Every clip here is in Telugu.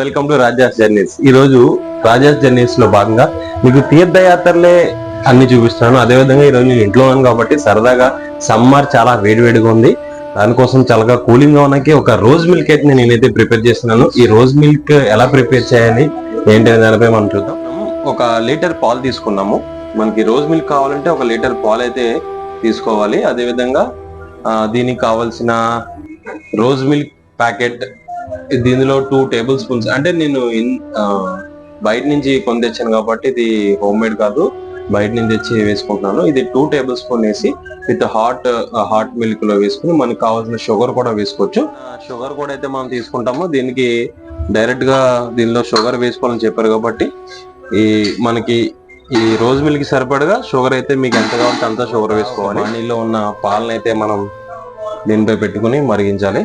Welcome to Raja's journeys. ఈ రోజు రాజాస్ జర్నీస్లో భాగంగా మీకు తీర్థయాత్రలే అన్ని చూపిస్తున్నాను. అదే విధంగా ఈ రోజు నేను ఇంట్లో ఉన్నాను కాబట్టి సరదాగా సమ్మర్ చాలా వేడివేడిగా ఉంది. దానికోసం చాలా కూలింగ్గా ఒక రోజ్ మిల్క్ అయితే నేను నేనైతే ప్రిపేర్ చేస్తున్నాను. ఈ రోజ్ మిల్క్ ఎలా ప్రిపేర్ చేయాలి ఏంటి దానిపై మనం చూద్దాం. ఒక లీటర్ పాలు తీసుకున్నాము. మనకి రోజ్ మిల్క్ కావాలంటే ఒక లీటర్ పాలు అయితే తీసుకోవాలి. అదే విధంగా దీనికి కావాల్సిన రోజ్ మిల్క్ ప్యాకెట్ దీనిలో టూ టేబుల్ స్పూన్స్ అంటే నేను బయట నుంచి కొని తెచ్చాను కాబట్టి ఇది హోమ్ మేడ్ కాదు. బయట నుంచి తెచ్చి వేసుకుంటున్నాను. ఇది టూ టేబుల్ స్పూన్ వేసి విత్ హాట్ హాట్ మిల్క్లో వేసుకుని మనకి కావాల్సిన షుగర్ కూడా వేసుకోవచ్చు. షుగర్ కూడా అయితే మనం తీసుకుంటాము. దీనికి డైరెక్ట్గా దీనిలో షుగర్ వేసుకోవాలని చెప్పారు కాబట్టి ఈ మనకి ఈ రోజ్ మిల్క్ సరిపడగా షుగర్ అయితే మీకు ఎంత కావాలంటే అంత షుగర్ వేసుకోవాలి. నీలో ఉన్న పాలను అయితే మనం దీనిపై పెట్టుకుని మరిగించాలి.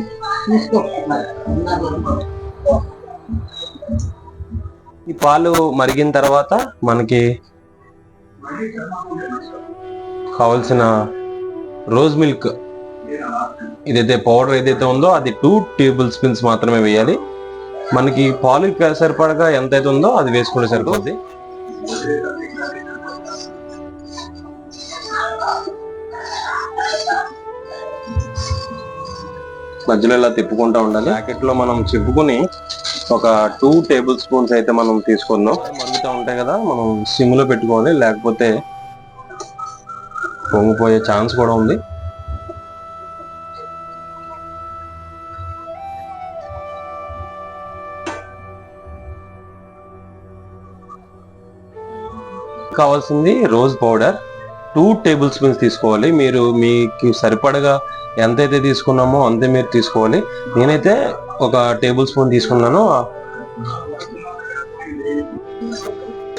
ఈ పాలు మరిగిన తర్వాత మనకి కావలసిన రోజ్ మిల్క్ ఇదైతే పౌడర్ ఏదైతే ఉందో అది టూ టేబుల్ స్పూన్స్ మాత్రమే వేయాలి. మనకి పాలు సరిపడగా ఎంత అయితే ఉందో అది వేసుకుంటే సరిపోద్ది మధ్యలో ఇలా తిప్పుకుంటా ఉండాలి. ప్యాకెట్లో మనం చిప్పుకుని ఒక టూ టేబుల్ స్పూన్స్ అయితే మనం తీసుకుందాం. మరుగుతూ ఉంటాయి కదా మనం సిమ్లో పెట్టుకోవాలి. లేకపోతే పొంగిపోయే ఛాన్స్ కూడా ఉంది. కావాల్సింది rose powder two tablespoons తీసుకోవాలి. మీరు మీకు సరిపడగా ఎంతైతే తీసుకున్నామో అంతే మీరు తీసుకోవాలి. నేనైతే ఒక టేబుల్ స్పూన్ తీసుకున్నాను.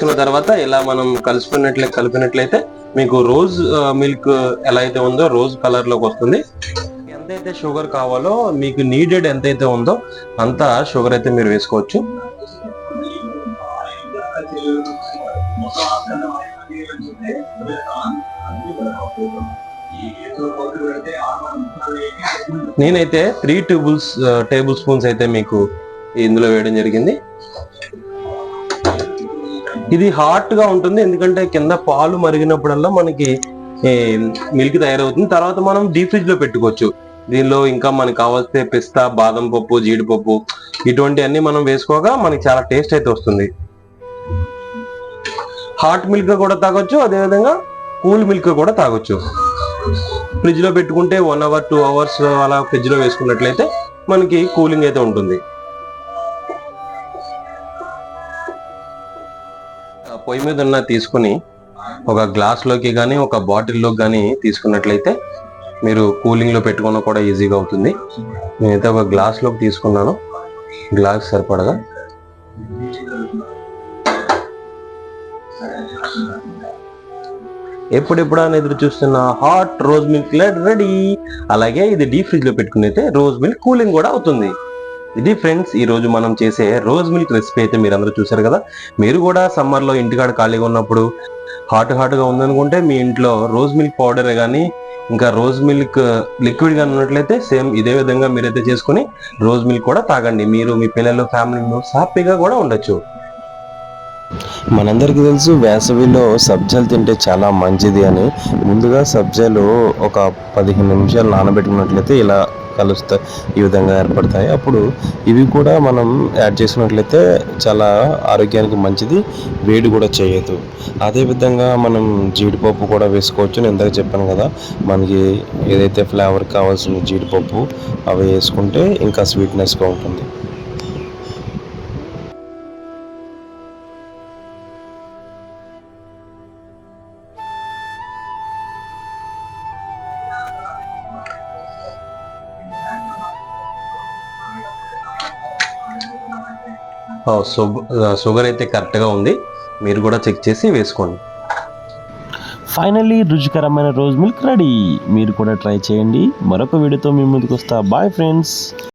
తీసుకున్న తర్వాత ఇలా మనం కలిసిపోయినట్లే కలిపినట్లయితే మీకు రోజ్ మిల్క్ ఎలా అయితే ఉందో రోజ్ కలర్లోకి వస్తుంది. ఎంతైతే షుగర్ కావాలో మీకు నీడెడ్ ఎంతైతే ఉందో అంత షుగర్ అయితే మీరు వేసుకోవచ్చు. నేనైతే త్రీ టేబుల్స్ టేబుల్ స్పూన్స్ అయితే మీకు ఇందులో వేయడం జరిగింది. ఇది హాట్గా ఉంటుంది ఎందుకంటే కింద పాలు మరిగినప్పుడల్లా మనకి మిల్క్ తయారవుతుంది. తర్వాత మనం డీప్ ఫ్రిడ్జ్లో పెట్టుకోవచ్చు. దీనిలో ఇంకా మనకి కావాల్సిన పిస్తా బాదం పప్పు జీడిపప్పు ఇటువంటి అన్ని మనం వేసుకోగా మనకి చాలా టేస్ట్ అయితే వస్తుంది. హాట్ మిల్క్ కూడా తాగొచ్చు అదేవిధంగా కూల్ మిల్క్ కూడా తాగొచ్చు. ఫ్రిడ్జ్లో పెట్టుకుంటే వన్ అవర్ టూ అవర్స్ అలా ఫ్రిడ్జ్లో వేసుకున్నట్లయితే మనకి కూలింగ్ అయితే ఉంటుంది. ఆ పొయ్యి మీద ఉన్న తీసుకుని ఒక గ్లాస్లోకి కానీ ఒక బాటిల్లోకి కానీ తీసుకున్నట్లయితే మీరు కూలింగ్లో పెట్టుకున్న కూడా ఈజీగా అవుతుంది. నేనైతే ఒక గ్లాస్లోకి తీసుకున్నాను. గ్లాస్ సరిపడగా. ఎప్పుడెప్పుడు అని ఎదురు చూస్తున్న హాట్ రోజ్ మిల్క్ లెడ్ రెడీ అలాగే ఇది డీప్ ఫ్రిడ్జ్లో పెట్టుకుని అయితే రోజ్ మిల్క్ కూలింగ్ కూడా అవుతుంది. ఇది ఫ్రెండ్స్ ఈ రోజు మనం చేసే రోజ్ మిల్క్ రెసిపీ అయితే మీరు అందరూ చూసారు కదా? మీరు కూడా సమ్మర్లో ఇంటికాడ ఖాళీగా ఉన్నప్పుడు హాట్ హాట్గా ఉందనుకుంటే మీ ఇంట్లో రోజ్ మిల్క్ పౌడర్ కానీ ఇంకా రోజ్ మిల్క్ లిక్విడ్గా ఉన్నట్లయితే సేమ్ ఇదే విధంగా మీరైతే చేసుకుని రోజ్ మిల్క్ కూడా తాగండి. మీరు మీ పిల్లలు ఫ్యామిలీ మెంబర్స్ హ్యాపీగా కూడా ఉండొచ్చు. మనందరికీ తెలుసు వేసవిలో సబ్జాలు తింటే చాలా మంచిది అని. ముందుగా సబ్జాలు ఒక పదిహేను నిమిషాలు నానబెట్టుకున్నట్లయితే ఇలా కలుస్తాయి ఈ విధంగా ఏర్పడతాయి. అప్పుడు ఇవి కూడా మనం యాడ్ చేసుకున్నట్లయితే చాలా ఆరోగ్యానికి మంచిది వేడి కూడా చేయదు అదేవిధంగా మనం జీడిపప్పు కూడా వేసుకోవచ్చు. నేను ఇందాక చెప్పాను కదా మనకి ఏదైతే ఫ్లేవర్ కావాల్సిన జీడిపప్పు అవి వేసుకుంటే ఇంకా స్వీట్నెస్గా ఉంటుంది. షుగర్ అయితే కరెక్ట్గా ఉంది. మీరు కూడా చెక్ చేసి వేసుకోండి. ఫైనల్లీ రుచికరమైన రోజ్ మిల్క్ రెడీ. మీరు కూడా ట్రై చేయండి. మరొక వీడియోతో మీ ముందుకు వస్తా. Bye friends.